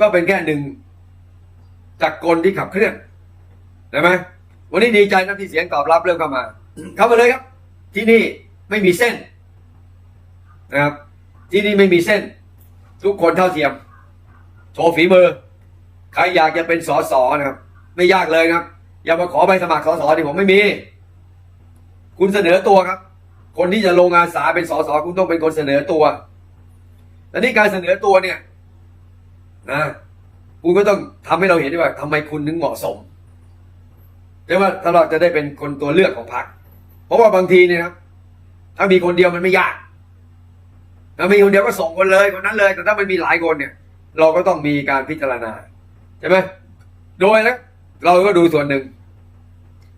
ก็เป็นแค่หนึ่งจากกลที่ขับเคลื่อนใช่ไหมวันนี้ดีใจนะที่เสียงตอบรับเริ่มเข้ามา เข้ามาเลยครับ ที่นี่ไม่มีเส้นนะครับ ที่นี่ไม่มีเส้น ทุกคนเท่าเทียม โชว์ฝีมือ ใครอยากจะเป็นสอสนะครับ ไม่ยากเลยนะครับ อย่ามาขอใบสมัครสอสอที่ผมไม่มี คุณเสนอตัวครับ คนที่จะลงอาสาเป็นสอสอคุณต้องเป็นคนเสนอตัวแต่นี่การเสนอตัวเนี่ย นะคุณก็ต้องทำให้เราเห็นด้วยว่าทำไมคุณถึงเหมาะสมใช่ไหมถ้าเราจะได้เป็นคนตัวเลือกของพรรคเพราะว่าบางทีเนี่ยนะถ้ามีคนเดียวมันไม่ยากถ้ามีคนเดียวก็ส่งคนเลยคนนั้นเลย แต่ถ้ามันมีหลายคนเนี่ย เราก็ต้องมีการพิจารณาใช่ไหมโดยแล้วเราก็ดูส่วนหนึ่ง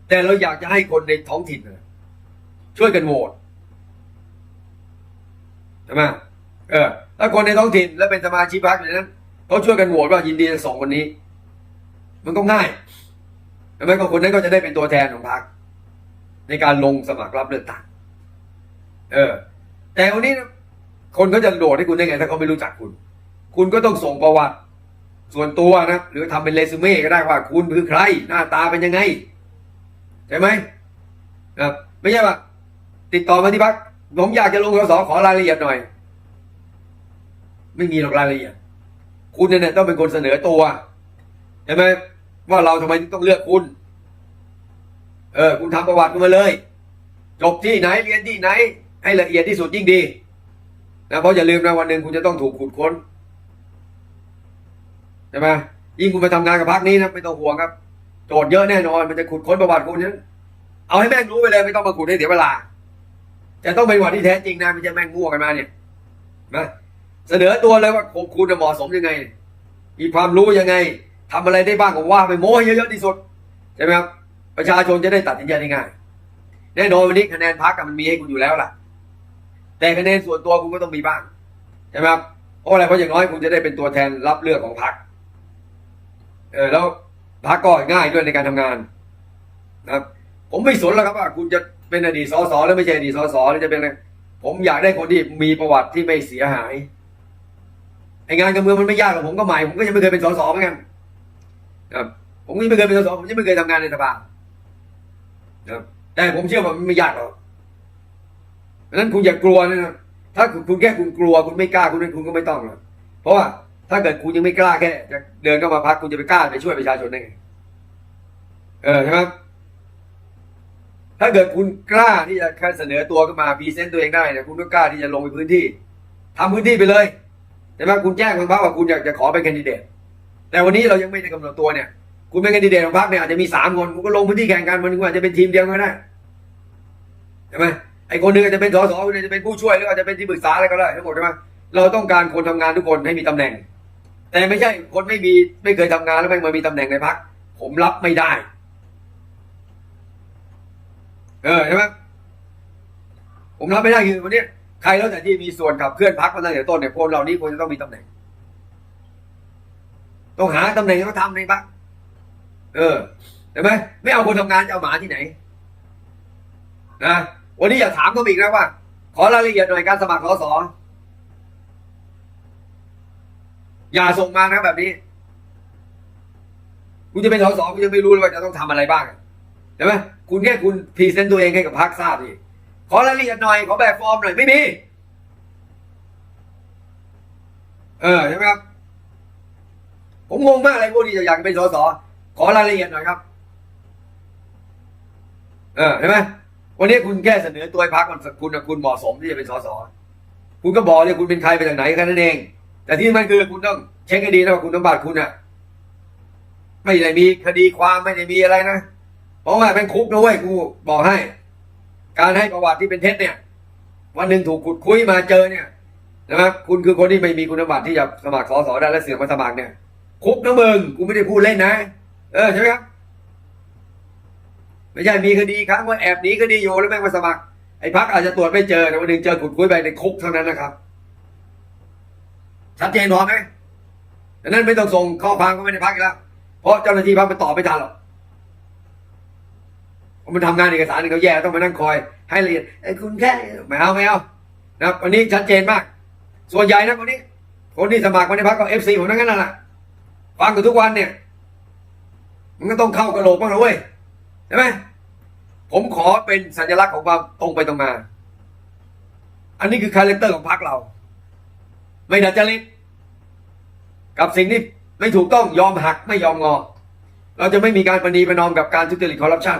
แต่เราอยากจะให้คนในท้องถิ่นช่วยกันโหวตใช่ไหมเออถ้าคนในท้องถิ่นและเป็นสมาชิกพรรคอย่างนั้น เขาช่วยกันโหวตว่ายินดีจะส่งคนนี้ มันก็ง่ายใช่ไมก็คนนั้นก็จะได้เป็นตัวแทนของพรรคในการลงสมัครรับเลือกตั้งเออ แต่วันนี้คนเขาจะโหวตให้คุณได้ไง ถ้าเขาไม่รู้จักคุณ คุณก็ต้องส่งประวัติ ส่วนตัวนะหรือทำเป็นเรซูเม่ก็ได้ว่าคุณคือใคร หน้าตาเป็นยังไงใช่ไหมครับไม่ใช่ว่าติดต่อมาที่พักผมอยากจะลงสสขอรายละเอียดหน่อย ไม่มีหรอกรายละเอียด คุณเนี่ยต้องเป็นคนเสนอตัวใช่ไหมว่าเราทำไมต้องเลือกคุณ เออ คุณทำประวัติคุณมาเลย จบที่ไหนเรียนที่ไหน ให้ละเอียดที่สุดยิ่งดีนะเพราะอย่าลืมนะวันหนึ่งคุณจะต้องถูกขุดค้นใช่ไหมยิ่งคุณไปทำงานกับพักนี้นะไม่ต้องห่วงครับ โจทย์เยอะแน่นอนมันจะขุดค้นประวัติคุณนั้นเอาให้แม่งรู้ไปเลยไม่ต้องมาขุดให้เสียเวลาจะต้องเป็นวัติที่แท้จริงนะม่ใช่แม่งมั่วกันมาเนี่ยนะ เสนอตัวเลยว่าคุณเหมาะสมยังไง มีความรู้ยังไงทำอะไรได้บ้างผมว่าไปโม้เยอะๆที่สุดใช่ไหมครับประชาชนจะได้ตัดสินใจได้ง่ายแน่นอนวันนี้คะแนนพักมันมีให้คุณอยู่แล้วล่ะ แต่คะแนนส่วนตัวคุณก็ต้องมีบ้างใช่ไหมครับเพราะอะไรเพราะอย่างน้อยคุณจะได้เป็นตัวแทนรับเลือกของพรรคเออแล้วพรรคก็ง่ายด้วยในการทำงานนะครับ ผมไม่สนแล้วครับว่าคุณจะเป็นอดีตสสหรือไม่ใช่อดีตสสหรือจะเป็นอะไรผมอยากได้คนที่มีประวัติที่ไม่เสียหาย ไองานการเมืองมันไม่ยากหรอกผมก็ใหม่ผมก็ยังไม่เคยเป็นสสเหมือนกันครับผมยังไม่เคยเป็นสสผมยังไม่เคยทำงานในสภาครับแต่ผมเชื่อว่ามันไม่ยากหรอกเพราะนั้นคุณอย่ากลัวนะครับถ้าคุณแค่คุณกลัวคุณไม่กล้าคุณคุณก็ไม่ต้องหรอกเพราะว่าถ้าเกิดคุณยังไม่กล้าแค่จะเดินเข้ามาพักคุณจะไปกล้าไปช่วยประชาชนได้ไงเออใช่ไหมถ้าเกิดคุณกล้าที่จะเสนอตัวขึ้นมาพรีเซนต์ตัวเองได้เนี่ยคุณก็กล้าที่จะลงไปพื้นที่ทำพื้นที่ไปเลย ใช่ไหมคุณแจ้งทางพรรคว่าคุณอยากจะขอเป็นแคนดิเดต แต่วันนี้เรายังไม่ได้กำหนดตัวเนี่ย คุณเป็นแคนดิเดตของพรรคเนี่ยอาจจะมีสามคนคุณก็ลงพื้นที่แข่งกันมันอาจจะเป็นทีมเดียวก็ได้ใช่ไหมไอ้คนหนึงอาจจะเป็นสสคนหนึงจะเป็นผู้ช่วยหรืออาจจะเป็นที่ปรึกษาอะไรก็ได้ทั้งหมดใช่ไหมเราต้องการคนทำงานทุกคนให้มีตำแหน่ง แต่ไม่ใช่คนไม่มีไม่เคยทำงานแล้วแม่งมามีตำแหน่งในพรรคผมรับไม่ได้ เออใช่ไหมผมรับไม่ได้คือวันนี้ ใครแล้วแต่ที่มีส่วนขับเคลื่อนพรรคมาตั้งแต่ต้นเนี่ยคนเหล่านี้ควรจะต้องมีตำแหน่ง ต้องหาตำแหน่งเขาทำในพรรคเออเห็นไหมไม่เอาคนทำงานจะเอาหมาที่ไหนนะวันนี้อย่าถามเขาอีกนะว่า ขอรายละเอียดหน่อยการสมัครสสอย่าส่งมานะแบบนี้คุณจะเป็นสสคุณยังไม่รู้เลยว่าจะต้องทำอะไรบ้างใช่ไหมคุณแค่คุณพรีเซนต์ตัวเองให้กับพรรคทราบดิ ขอรายละเอียดหน่อย ขอแบบฟอร์มหน่อยไม่มี เออใช่ไหมครับ ผมงงมากเลยพวกที่จะอยากเป็นสสขอรายละเอียดหน่อยครับ เออเห็นไหมวันนี้คุณแค่เสนอตัวพักมันคุณคุณเหมาะสมที่จะเป็นสสคุณก็บอกเลยคุณเป็นใครไปจากไหนแค่นั้นเอง แต่ที่มันคือคุณต้องเช็คให้ดีนะว่าคุณสมบัติคุณอะไม่ได้มีคดีความไม่ได้มีอะไรนะเพราะว่าเป็นคุกนะเว้ยกูบอกให้ การให้ประวัติที่เป็นเท็จเนี่ย วันหนึ่งถูกขุดคุยมาเจอเนี่ยนะครับคุณคือคนที่ไม่มีคุณสมบัติที่จะสมัครสอสอได้และเสือกมาสมัครเนี่ย คุกนะมึงกูไม่ได้พูดเล่นนะ เออใช่ไหมครับไม่ใช่มีคดีครั้งว่าแอบหนีคดีอยู่แล้วแม่งมาสมัครไอ้พักอาจจะตรวจไม่เจอแต่วันหนึ่งเจอขุดคุยไปในคุกเท่านั้นนะครับชัดเจนพอไหมดังนั้นไม่ต้องส่งข้อความก็ไม่ได้พักอีกแล้วเพราะเจ้าหน้าที่พักไปตอบไม่ทันหรอก มันทำงานเอกสารนี่เขาแย่ต้องมานั่งคอย ให้ละเอียดไอ้คุณแค่ไม่เอาไม่เอานะครับวันนี้ชัดเจนมาก ส่วนใหญ่นะวันนี้ คนที่สมัครวันนี้พักก็เอฟซีผมทั้งนั้นแหละฟังกันทุกวันเนี่ย มันก็ต้องเข้ากระโหลกบ้างนะเว้ยใช่ไหมผมขอเป็นสัญลักษณ์ของความตรงไปตรงมา อันนี้คือคาแรคเตอร์ของพรรคเรา ไม่ดัดจริตกับสิ่งที่ไม่ถูกต้องยอมหักไม่ยอมงอ เราจะไม่มีการปณีประนอมกับการทุจริตคอร์รัปชัน